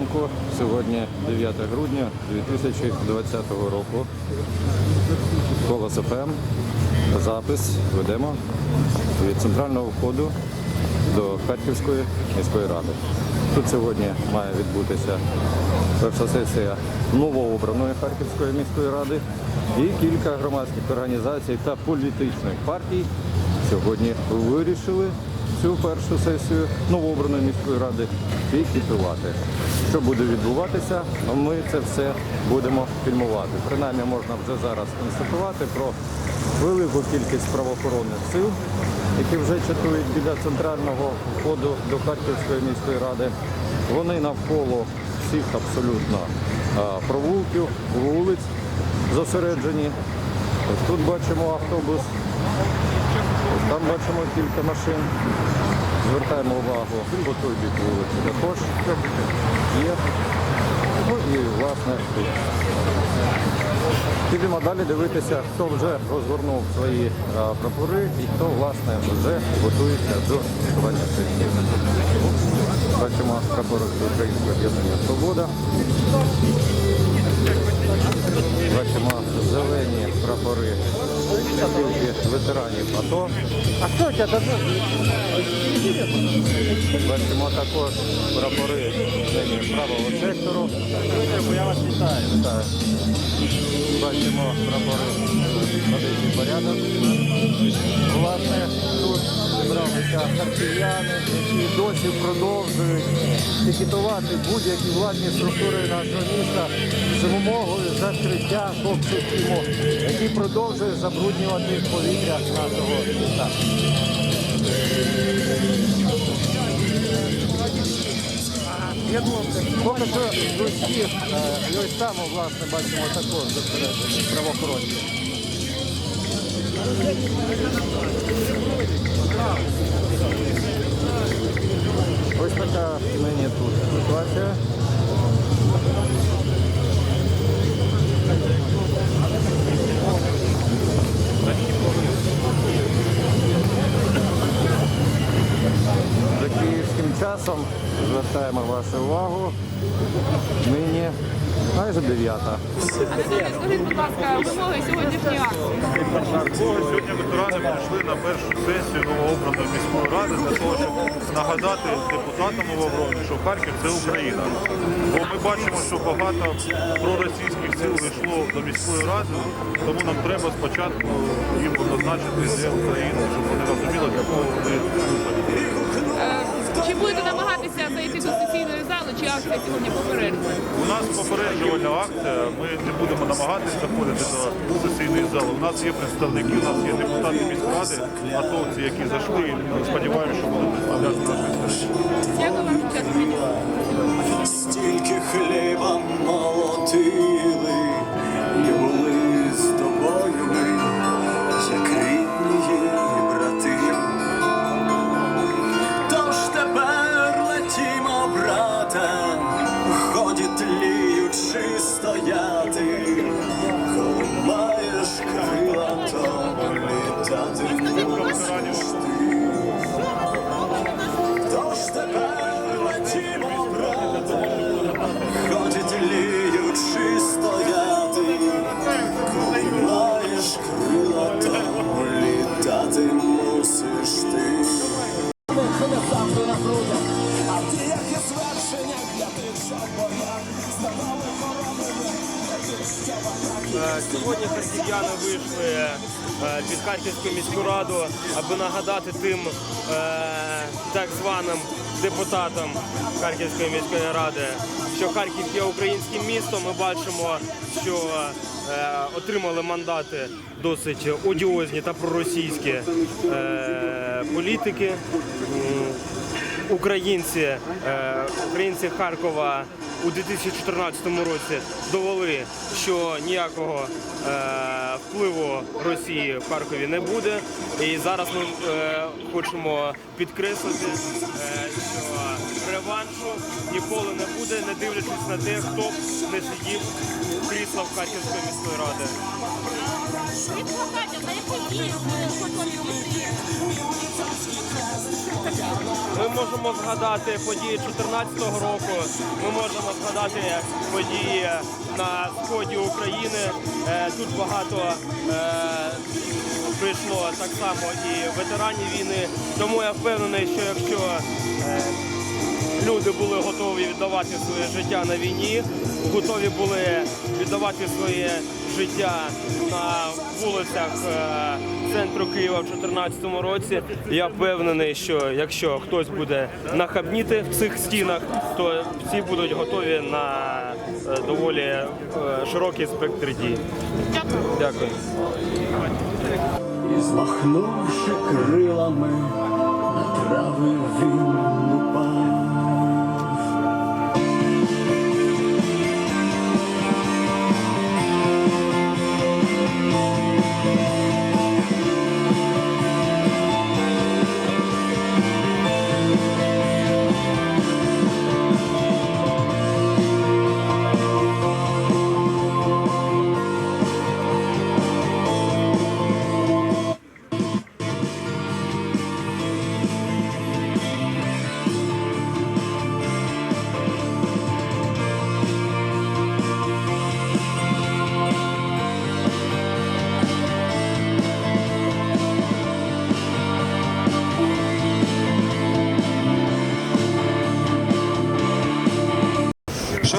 ранку. Сьогодні 9 грудня 2020 року. Колос ФМ. Запис ведемо від центрального входу до Харківської міської ради. Тут сьогодні має відбутися перша сесія новообраної Харківської міської ради і кілька громадських організацій та політичних партій сьогодні вирішили цю першу сесію новообраної міської ради пікетувати. Що буде відбуватися, ми це все будемо фільмувати. Принаймні можна вже зараз констатувати про велику кількість правоохоронних сил, які вже чатують біля центрального входу до Харківської міської ради. Вони навколо всіх абсолютно провулків, вулиць зосереджені. Тут бачимо автобус, там бачимо кілька машин. Звертаємо увагу по той бік вулиці також є. Ну і власне тут. Підемо далі дивитися, хто вже розгорнув свої а, прапори і хто власне вже готується до святкування сесії. Бачимо прапори Українського об'єднання Свобода. Бачимо зелені прапори ветеранів АТО. А що у тебе Бачимо також прапори нині правого сектору. Я вас вітаю. Вітаю. Бачимо прапори медичний порядок. Власне, тут зібралися Харків'яни, які досі продовжують пікетувати будь-які владні структури нашого міста з вимогою закриття коксистиму, який продовжує забруднювати повітря нашого міста. Поки що з усіх, е, і ось там, власне, бачимо також зосереджені правоохоронці. Така нині тут ситуація. За київським часом звертаємо вашу увагу. Нині майже дев'ята. Скажіть, будь ласка, вимоги сьогоднішньої акції. Ветерани прийшли на першу сесію новообраної міської ради для того, щоб нагадати депутатам новообраним, що Харків це Україна. Бо ми бачимо, що багато проросійських сил вийшло до міської ради, тому нам треба спочатку їм позначити, де Україна, щоб вони розуміли, для кого вони служать. Е, Чи будете намагатися зайти до чи акція сьогодні попереджувальна? У нас попереджувальна акція. Ми не будемо намагатися заходити до сесійної зали. У нас є представники, у нас є депутати міськради, атовці, які зайшли. І сподіваємося, що будуть представляти наші інтереси. Дякую вам, що. Стільки хліба під Харківську міську раду, аби нагадати тим е, так званим депутатам Харківської міської ради, що Харків є українським містом. Ми бачимо, що е, отримали мандати досить одіозні та проросійські е, політики. Українці, е, українці Харкова у 2014 році довели, що ніякого е, впливу Росії в Харкові не буде. І зараз ми е, хочемо підкреслити, що реваншу ніколи не буде, не дивлячись на те, хто не сидів у кріслах Харківської міської ради. Ми можемо згадати події 2014 року. Ми можемо згадати події на сході України. Е, Тут багато е, прийшло так само і ветеранів війни. Тому я впевнений, що якщо е, люди були готові віддавати своє життя на війні, готові були віддавати своє життя на вулицях е, центру Києва в 2014 році. Я впевнений, що якщо хтось буде нахабніти в цих стінах, то всі будуть готові на е, доволі е, широкий спектр дій. Дякую. І змахнувши крилами, на трави він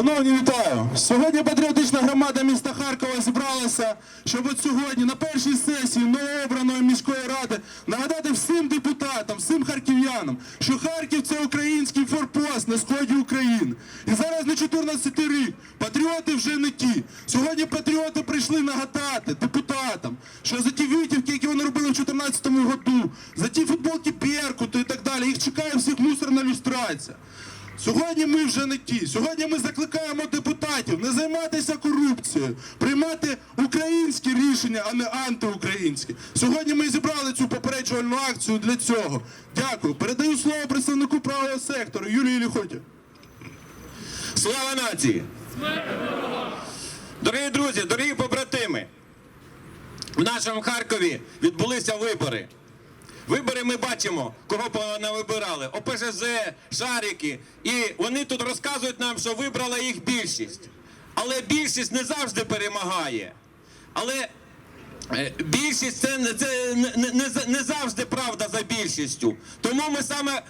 Шановні, вітаю! Сьогодні патріотична громада міста Харкова зібралася, щоб от сьогодні на першій сесії новообраної міської ради нагадати всім депутатам, всім харків'янам, що Харків це український форпост на сході України. І зараз на 14 рік патріоти вже не ті. Сьогодні патріоти прийшли нагадати депутатам, що за ті витівки, які вони робили в 2014 году, за ті футболки Беркуту і так далі, їх чекає всіх мусорна люстрація. Сьогодні ми вже не ті. Сьогодні ми закликаємо депутатів не займатися корупцією, приймати українські рішення, а не антиукраїнські. Сьогодні ми зібрали цю попереджувальну акцію для цього. Дякую. Передаю слово представнику правого сектору Юлії Ліхоті. Слава нації! Дорогі друзі, дорогі побратими! В нашому Харкові відбулися вибори. Вибори ми бачимо, кого вибирали. ОПЖЗ, Шарики. І вони тут розказують нам, що вибрала їх більшість. Але більшість не завжди перемагає. Але Е, Більшість це, це не, не, не завжди правда за більшістю. Тому ми саме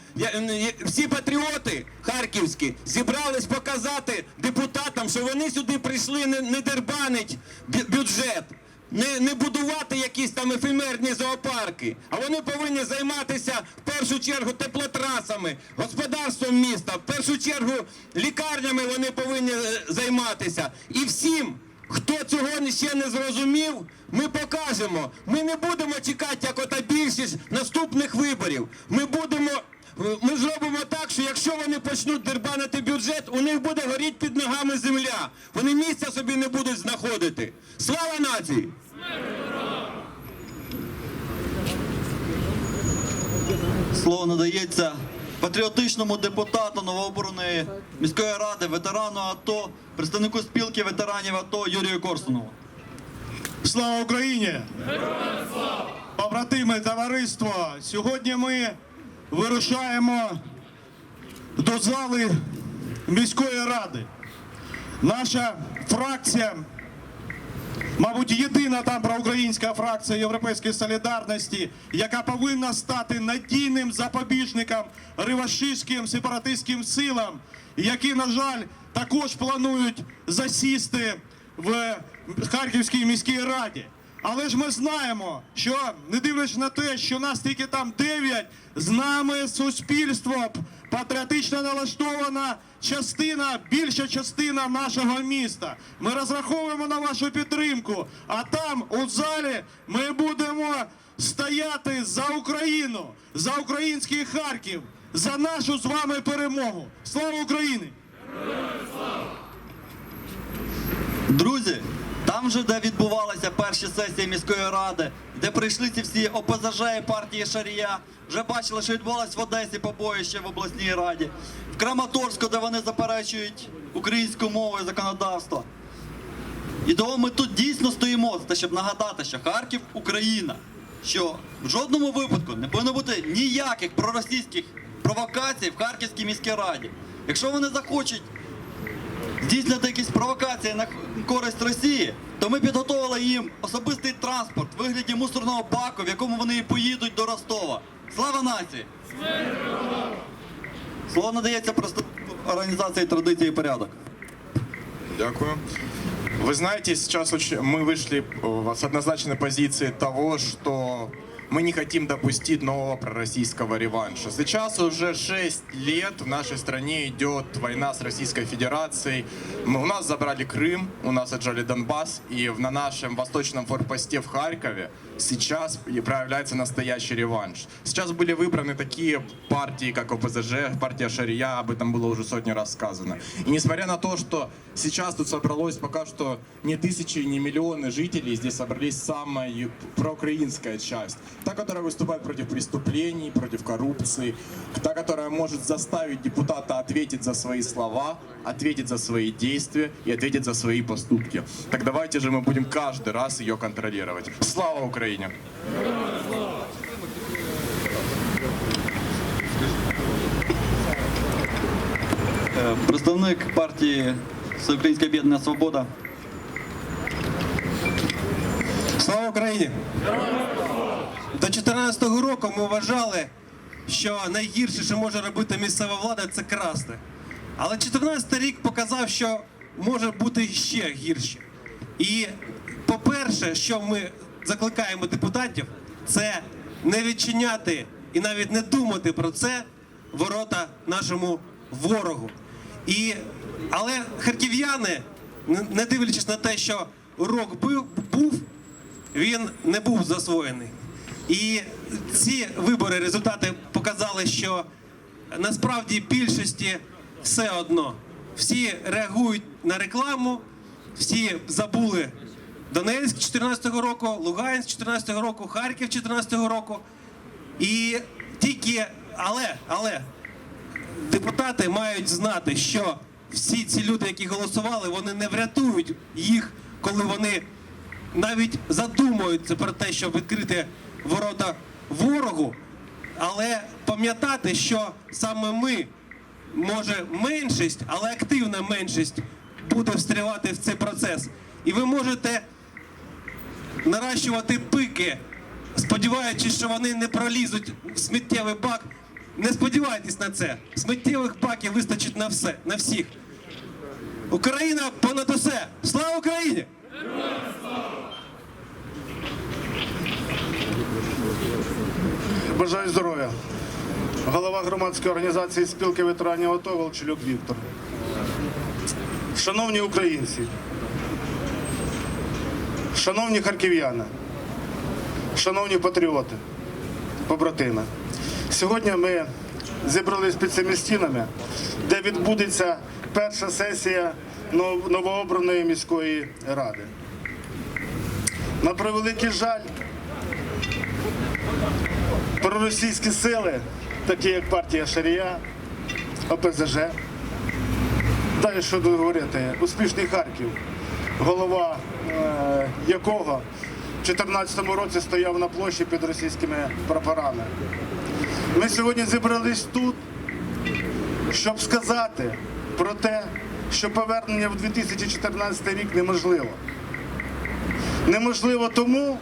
всі патріоти харківські зібрались показати депутатам, що вони сюди прийшли не, не дербанить бюджет, не, не будувати якісь там ефемерні зоопарки. А вони повинні займатися в першу чергу теплотрасами, господарством міста, в першу чергу лікарнями вони повинні е, займатися. І всім. Хто цього ще не зрозумів, ми покажемо. Ми не будемо чекати, як ота більшість наступних виборів. Ми будемо. Ми зробимо так, що якщо вони почнуть дербанити бюджет, у них буде горіти під ногами земля. Вони місця собі не будуть знаходити. Слава нації! Слово надається патріотичному депутату новообраної міської ради, ветерану АТО, представнику спілки ветеранів АТО Юрію Корсунову. Слава Україні! Побратими, товариство! Сьогодні ми вирушаємо до зали міської ради. Наша фракція, мабуть, єдина там проукраїнська фракція Європейської солідарності, яка повинна стати надійним запобіжником ревашистським сепаратистським силам, які, на жаль, також планують засісти в Харківській міській раді. Але ж ми знаємо, що не дивлячись на те, що нас тільки там дев'ять, з нами суспільство патріотично налаштована частина, більша частина нашого міста. Ми розраховуємо на вашу підтримку. А там, у залі, ми будемо стояти за Україну, за український Харків, за нашу з вами перемогу. Слава Україні! Друзі, там же, де відбувалася перші сесії міської ради, де прийшли ці всі ОПЗЖ і партії Шарія, вже бачили, що відбувалось в Одесі побоїще в обласній раді, в Краматорську, де вони заперечують українську мову і законодавство. І того ми тут дійсно стоїмо те, щоб нагадати, що Харків Україна, що в жодному випадку не повинно бути ніяких проросійських провокацій в Харківській міській раді. Якщо вони захочуть здійснити якісь провокації на користь Росії, то ми підготували їм особистий транспорт в вигляді мусорного баку, в якому вони і поїдуть до Ростова. Слава нації! Слово надається представнику організації традиції і порядок. Дякую. Вы знаете, сейчас очень, мы вышли э, с однозначной позиции того, что мы не хотим допустить нового пророссийского реванша. Сейчас уже 6 лет в нашей стране идет война с Российской Федерацией. Мы- у нас забрали Крым, у нас отжали Донбасс, и в- на нашем восточном форпосте в Харькове сейчас проявляется настоящий реванш. Сейчас были выбраны такие партии, как ОПЗЖ, партия Шария, об этом было уже сотни раз сказано. И несмотря на то, что сейчас тут собралось пока что не тысячи, не миллионы жителей, здесь собрались самая проукраинская часть. Та, которая выступает против преступлений, против коррупции, та, которая может заставить депутата ответить за свои слова, ответить за свои действия и ответить за свои поступки. Так давайте же мы будем каждый раз ее контролировать. Слава Украине! Е, Представник партії Всеукраїнське об'єднання Свобода. Слава Україні! До 2014 року ми вважали, що найгірше, що може робити місцева влада, це красти. Але 2014 рік показав, що може бути ще гірше. І, по-перше, що ми закликаємо депутатів, це не відчиняти і навіть не думати про це ворота нашому ворогу. І, але харків'яни, не- дивлячись на те, що урок був він не був засвоєний. І ці вибори, результати показали, що насправді більшості все одно. Всі реагують на рекламу, всі забули Донецьк 14-го року, Луганськ 14-го року, Харків 14-го року. І тільки, але, але депутати мають знати, що всі ці люди, які голосували, вони не врятують їх, коли вони навіть задумуються про те, щоб відкрити ворота ворогу, але пам'ятати, що саме ми, може, меншість, але активна меншість буде встрівати в цей процес. І ви можете наращувати пики, сподіваючись, що вони не пролізуть в сміттєвий бак. Не сподівайтесь на це. Сміттєвих баків вистачить на все, на всіх. Україна понад усе! Слава Україні! Бажаю здоров'я. Голова громадської організації спілки ветеранів АТО Волчелюк Віктор. Шановні українці, шановні харків'яни, шановні патріоти, побратими. Сьогодні ми зібрались під цими стінами, де відбудеться перша сесія нов- новообраної міської ради. На превеликий жаль, проросійські сили, такі як партія Шарія, ОПЗЖ. Далі що говорити, успішний Харків, голова якого в 2014 році стояв на площі під російськими прапорами. Ми сьогодні зібрались тут, щоб сказати про те, що повернення в 2014 рік неможливо. Неможливо тому,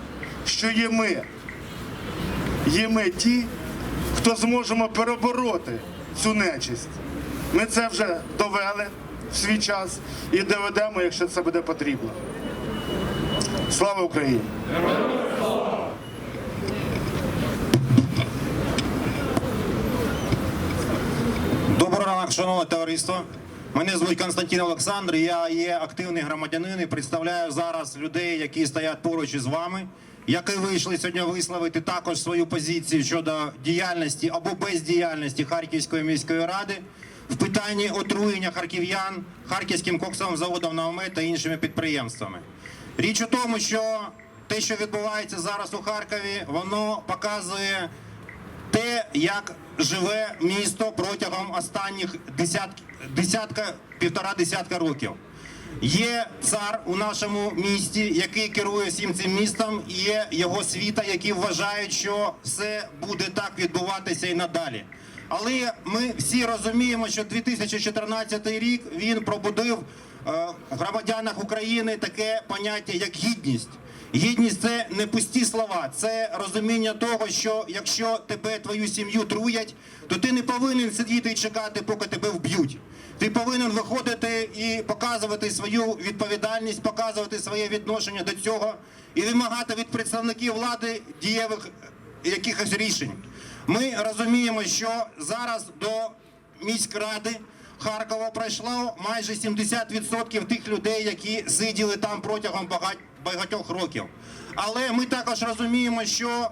що є ми є ми ті, хто зможемо перебороти цю нечисть. Ми це вже довели в свій час і доведемо, якщо це буде потрібно. Слава Україні! Доброго ранку, шановне товариство. Мене звуть Константин Олександр. Я є активний громадянин і представляю зараз людей, які стоять поруч із вами, які вийшли сьогодні висловити також свою позицію щодо діяльності або бездіяльності Харківської міської ради в питанні отруєння харків'ян харківським коксовим заводом «Наумет» та іншими підприємствами. Річ у тому, що те, що відбувається зараз у Харкові, воно показує те, як живе місто протягом останніх десят, десятка, півтора десятка років. Є цар у нашому місті, який керує всім цим містом, і є його світа, які вважають, що все буде так відбуватися і надалі. Але ми всі розуміємо, що 2014 рік він пробудив громадянах України таке поняття, як гідність. Гідність це не пусті слова, це розуміння того, що якщо тебе твою сім'ю труять, то ти не повинен сидіти і чекати, поки тебе вб'ють. Ти повинен виходити і показувати свою відповідальність, показувати своє відношення до цього і вимагати від представників влади дієвих е, якихось рішень. Ми розуміємо, що зараз до міськради Харкова пройшло майже 70% тих людей, які сиділи там протягом багатьох років. Але ми також розуміємо, що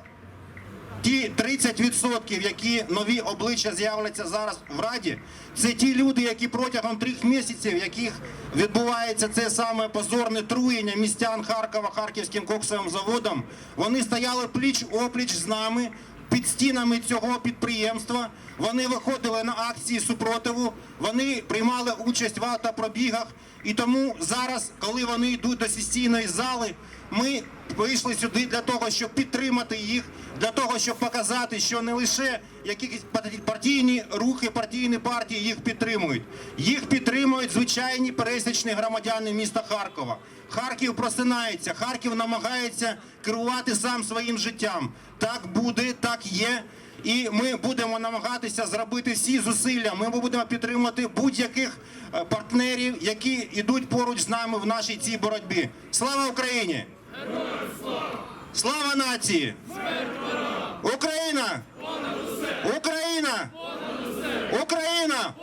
ті 30%, які нові обличчя з'являться зараз в Раді, це ті люди, які протягом трьох місяців, яких відбувається це саме позорне труєння містян Харкова Харківським коксовим заводом, вони стояли пліч опліч з нами під стінами цього підприємства. Вони виходили на акції супротиву, вони приймали участь в автопробігах. І тому зараз, коли вони йдуть до сесійної зали, ми вийшли сюди для того, щоб підтримати їх, для того, щоб показати, що не лише якісь партійні рухи, партійні партії їх підтримують. Їх підтримують звичайні пересічні громадяни міста Харкова. Харків просинається, Харків намагається керувати сам своїм життям. Так буде, так є. І ми будемо намагатися зробити всі зусилля. Ми будемо підтримувати будь-яких е, партнерів, які йдуть поруч з нами в нашій цій боротьбі. Слава Україні! Слава нації! Україна! Україна! Україна!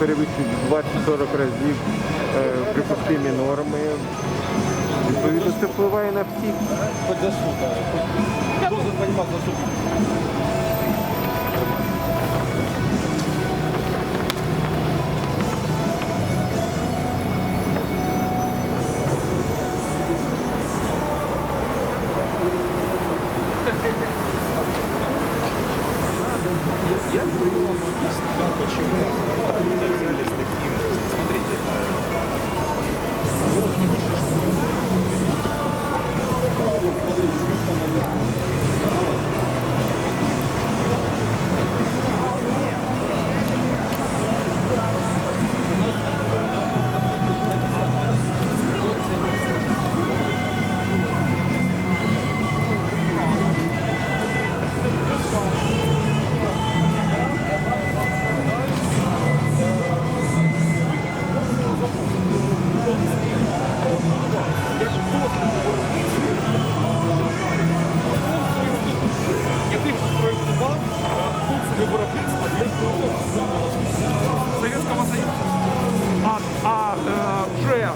Перевищують 20-40 разів е, припустимі норми, відповідно це впливає на всіх. вже е,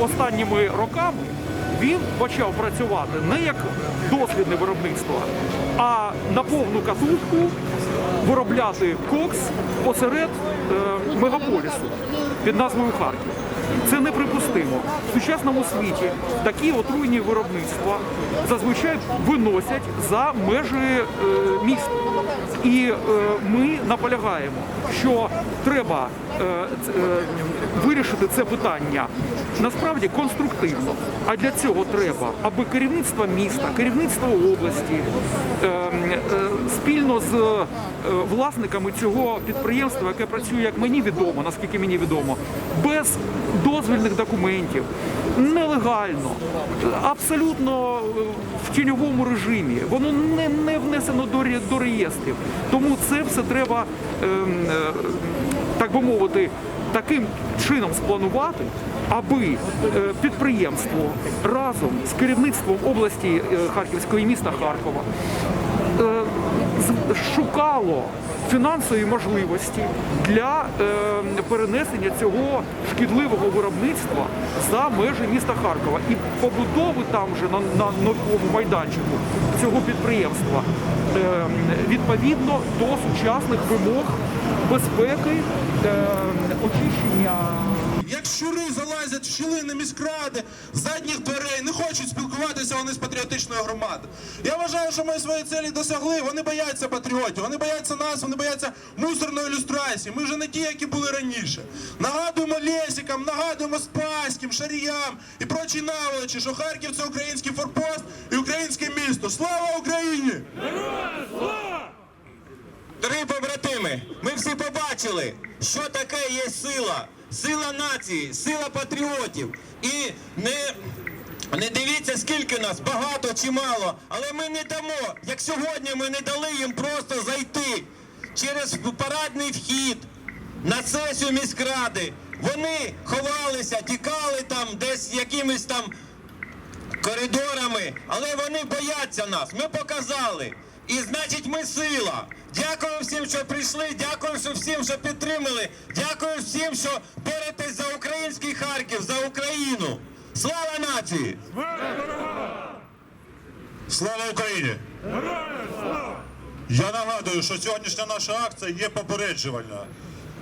останніми роками він почав працювати не як дослідне виробництво, а на повну катушку виробляти кокс посеред е, мегаполісу під назвою Харків. Це неприпустимо. В сучасному світі такі отруйні виробництва зазвичай виносять за межі е, міста. І ми наполягаємо що треба е, е, вирішити це питання насправді конструктивно. А для цього треба, аби керівництво міста, керівництво області е, е, спільно з е, власниками цього підприємства, яке працює, як мені відомо, наскільки мені відомо, без дозвільних документів, нелегально, абсолютно е, в тіньовому режимі. Воно не, не внесено до, до реєстрів. Тому це все треба, так би мовити, таким чином спланувати, аби е, підприємство разом з керівництвом області е, Харківської міста Харкова е, шукало фінансові можливості для е, перенесення цього шкідливого виробництва за межі міста Харкова і побудови там же на, на новому майданчику цього підприємства е, відповідно до сучасних вимог безпеки, е, очищення. Як щури залазять в щілини міськради, задніх дверей, не хочуть спілкуватися вони з патріотичною громадою. Я вважаю, що ми свої цілі досягли. Вони бояться патріотів, вони бояться нас, вони бояться мусорної ілюстрації. Ми вже не ті, які були раніше. Нагадуємо Лесікам, нагадуємо Спаським, Шаріям і прочій наволочі, що Харків це український форпост і українське місто. Слава Україні! Дорогі побратими, ми всі побачили, що таке є сила. Сила нації, сила патріотів. І не, не дивіться, скільки нас, багато чи мало, але ми не дамо, як сьогодні ми не дали їм просто зайти через парадний вхід на сесію міськради. Вони ховалися, тікали там десь якимись там коридорами, але вони бояться нас. Ми показали. І значить, ми сила. Дякую всім, що прийшли. Дякую всім, що підтримали. Дякую всім, що боретесь за український Харків, за Україну. Слава нації! Слава Україні! Я нагадую, що сьогоднішня наша акція є попереджувальна.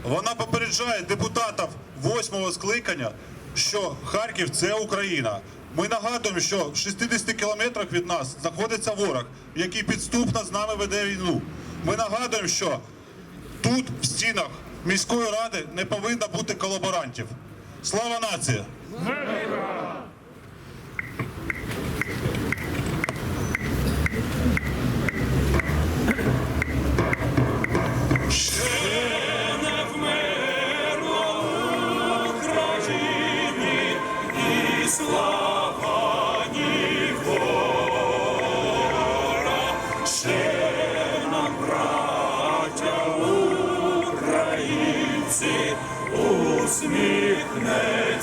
Вона попереджає депутатів восьмого скликання, що Харків це Україна. Ми нагадуємо, що в 60 кілометрах від нас знаходиться ворог, який підступно з нами веде війну. Ми нагадуємо, що тут, в стінах міської ради, не повинно бути колаборантів. Слава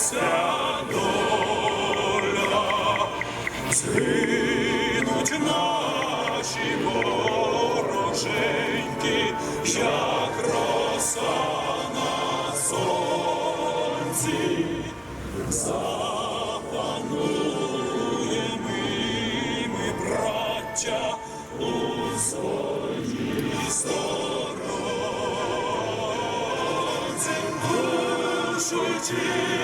знайдеться доля, наші вороженьки, як роса на сонці. Запануємо ми, браття нації!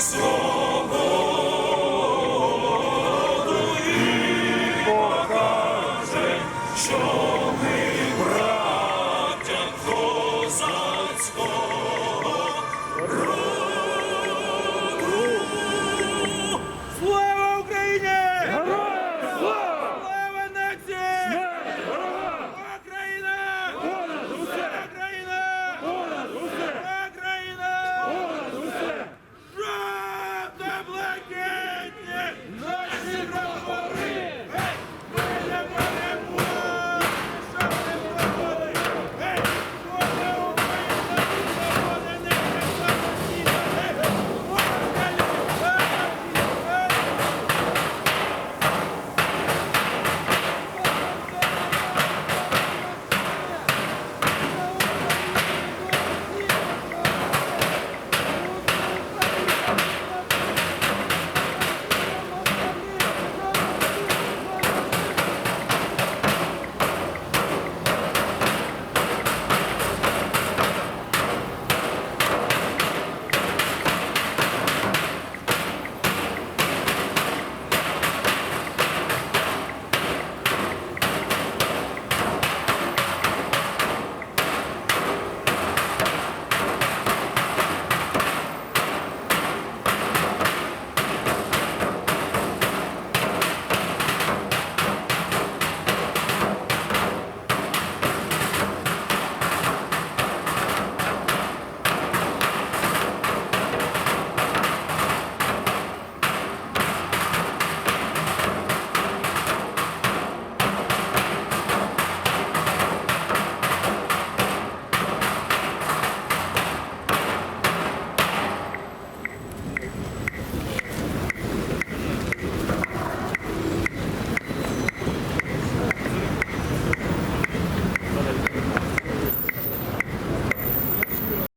Що Сібрахо!